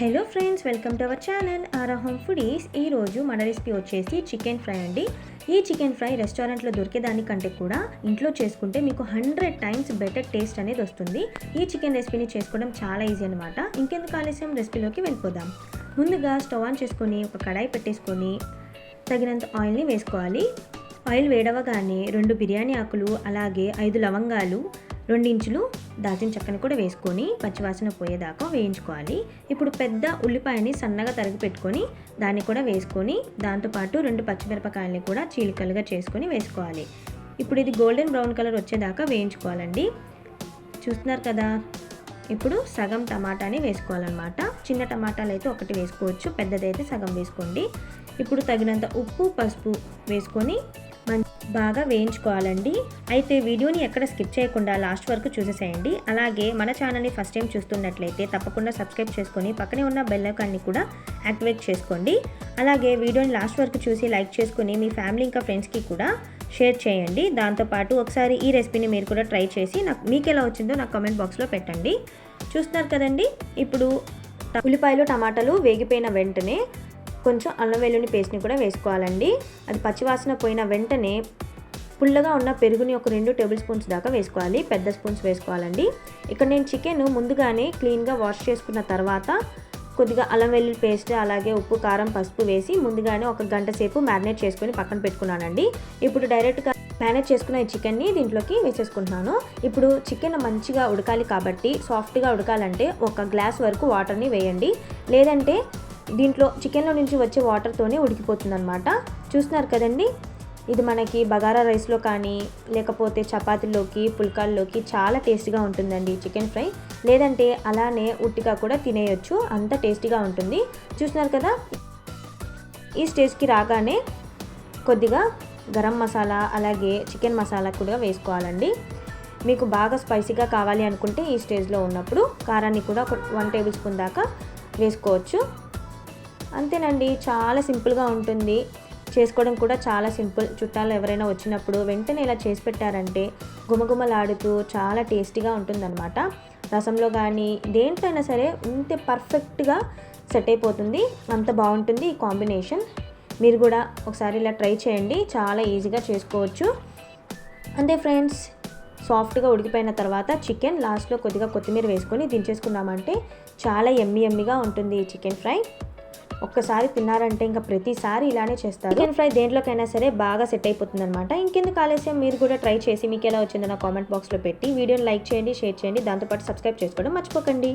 Hello friends welcome to our channel. Aara home foodies. ఈరోజు మన recipe వచ్చేసి chicken fry అండి. ఈ చికెన్ ఫ్రై రెస్టారెంట్లో దొరికేదానికంటే కూడా ఇంట్లో చేసుకుంటే మీకు హండ్రెడ్ టైమ్స్ బెటర్ టేస్ట్ అనేది వస్తుంది. ఈ చికెన్ రెసిపీని చేసుకోవడం చాలా ఈజీ అనమాట ఇంకెందుకు ఆలస్యం? రెసిపీలోకి వెళ్ళిపోదాం. ముందుగా స్టవ్ ఆన్ చేసుకొని ఒక కడాయి పెట్టేసుకొని తగినంత ఆయిల్ని వేసుకోవాలి. ఆయిల్ వేడవగానే రెండు బిర్యానీ ఆకులు అలాగే ఐదు లవంగాలు రెండించులు దాల్చిన చెక్కని కూడా వేసుకొని పచ్చివాసన పోయేదాకా వేయించుకోవాలి. ఇప్పుడు పెద్ద ఉల్లిపాయని సన్నగా తరిగి పెట్టుకొని దాన్ని కూడా వేసుకొని దాంతోపాటు రెండు పచ్చిమిరపకాయలని కూడా చీలికలుగా చేసుకొని వేసుకోవాలి. ఇప్పుడు ఇది గోల్డెన్ బ్రౌన్ కలర్ వచ్చేదాకా వేయించుకోవాలండి. చూస్తున్నారు కదా? ఇప్పుడు సగం టమాటాని వేసుకోవాలన్నమాట. చిన్న టమాటాలు అయితే ఒకటి వేసుకోవచ్చు పెద్దదైతే సగం వేసుకోండి. ఇప్పుడు తగినంత ఉప్పు పసుపు వేసుకొని బాగా వేయించుకోవాలండి. అయితే వీడియోని ఎక్కడ స్కిప్ చేయకుండా లాస్ట్ వరకు చూసేసేయండి. అలాగే మన ఛానల్ని ఫస్ట్ టైం చూస్తున్నట్లయితే తప్పకుండా సబ్స్క్రైబ్ చేసుకొని పక్కనే ఉన్న బెల్ ఐకాన్ని కూడా యాక్టివేట్ చేసుకోండి. అలాగే వీడియోని లాస్ట్ వరకు చూసి లైక్ చేసుకుని మీ ఫ్యామిలీ ఇంకా ఫ్రెండ్స్కి కూడా షేర్ చేయండి. దాంతోపాటు ఒకసారి ఈ రెసిపీని మీరు కూడా ట్రై చేసి నాకు మీకు ఎలా వచ్చిందో నాకు కామెంట్ బాక్స్లో పెట్టండి. చూస్తున్నారు కదండి? ఇప్పుడు ఉల్లిపాయలు టమాటాలు వేగిపోయిన వెంటనే కొంచెం అల్లం వెల్లుల్లి పేస్ట్ని కూడా వేసుకోవాలండి. అది పచ్చివాసన పోయిన వెంటనే పుల్లగా ఉన్న పెరుగుని ఒక రెండు టేబుల్ స్పూన్స్ దాకా వేసుకోవాలి. పెద్ద స్పూన్స్ వేసుకోవాలండి. ఇక్కడ నేను చికెన్ ముందుగానే క్లీన్గా వాష్ చేసుకున్న తర్వాత కొద్దిగా అల్లం వెల్లుల్లి పేస్ట్ అలాగే ఉప్పు కారం పసుపు వేసి ముందుగానే ఒక గంట సేపు మ్యారినేట్ చేసుకొని పక్కన పెట్టుకున్నానండి. ఇప్పుడు డైరెక్ట్గా మేనేజ్ చేసుకున్న ఈ చికెన్ని దీంట్లోకి వేసేసుకుంటున్నాను. ఇప్పుడు చికెన్ మంచిగా ఉడకాలి కాబట్టి సాఫ్ట్గా ఉడకాలంటే ఒక గ్లాస్ వరకు వాటర్ని వేయండి. లేదంటే దీంట్లో చికెన్లో నుంచి వచ్చే వాటర్తోనే ఉడికిపోతుందనమాట చూస్తున్నారు కదండి? ఇది మనకి బగారా రైస్లో కానీ లేకపోతే చపాతీలోకి పుల్కాల్లోకి చాలా టేస్టీగా ఉంటుందండి చికెన్ ఫ్రై. లేదంటే అలానే ఉట్టిగా కూడా తినేయొచ్చు. అంత టేస్టీగా ఉంటుంది. చూస్తున్నారు కదా? ఈ స్టేజ్కి రాగానే కొద్దిగా గరం మసాలా అలాగే చికెన్ మసాలా కూడా వేసుకోవాలండి. మీకు బాగా స్పైసీగా కావాలి అనుకుంటే ఈ స్టేజ్లో ఉన్నప్పుడు కారాన్ని కూడా ఒక వన్ టేబుల్ స్పూన్ దాకా వేసుకోవచ్చు. అంతేనండి చాలా సింపుల్గా ఉంటుంది. చేసుకోవడం కూడా చాలా సింపుల్. చుట్టాలు ఎవరైనా వచ్చినప్పుడు వెంటనే ఇలా చేసి పెట్టారంటే గుమగుమలాడుతూ చాలా టేస్టీగా ఉంటుందన్నమాట. రసంలో కానీ దేంట్లో సరే ఇంత పర్ఫెక్ట్గా సెట్ అయిపోతుంది. అంత బాగుంటుంది ఈ కాంబినేషన్. మీరు కూడా ఒకసారి ఇలా ట్రై చేయండి. చాలా ఈజీగా చేసుకోవచ్చు. అంతే ఫ్రెండ్స్ సాఫ్ట్గా ఉడికిపోయిన తర్వాత చికెన్ లాస్ట్లో కొద్దిగా కొత్తిమీర వేసుకొని దించేసుకున్నామంటే చాలా ఎమ్మి ఎమ్మిగా ఉంటుంది ఈ చికెన్ ఫ్రై. ఒక్కసారి తిన్నారంటే ఇంకా ప్రతిసారి ఇలానే చేస్తారు. చికెన్ ఫ్రై దేంట్లోకైనా సరే బాగా సెట్ అయిపోతుంది అనమాట ఇంకెందుకు ఆలస్యం? మీరు కూడా ట్రై చేసి మీకు ఎలా వచ్చిందో నా కామెంట్ బాక్స్లో పెట్టి వీడియోని లైక్ చేయండి షేర్ చేయండి దాంతోపాటు సబ్స్క్రైబ్ చేసుకోవడం మర్చిపోకండి.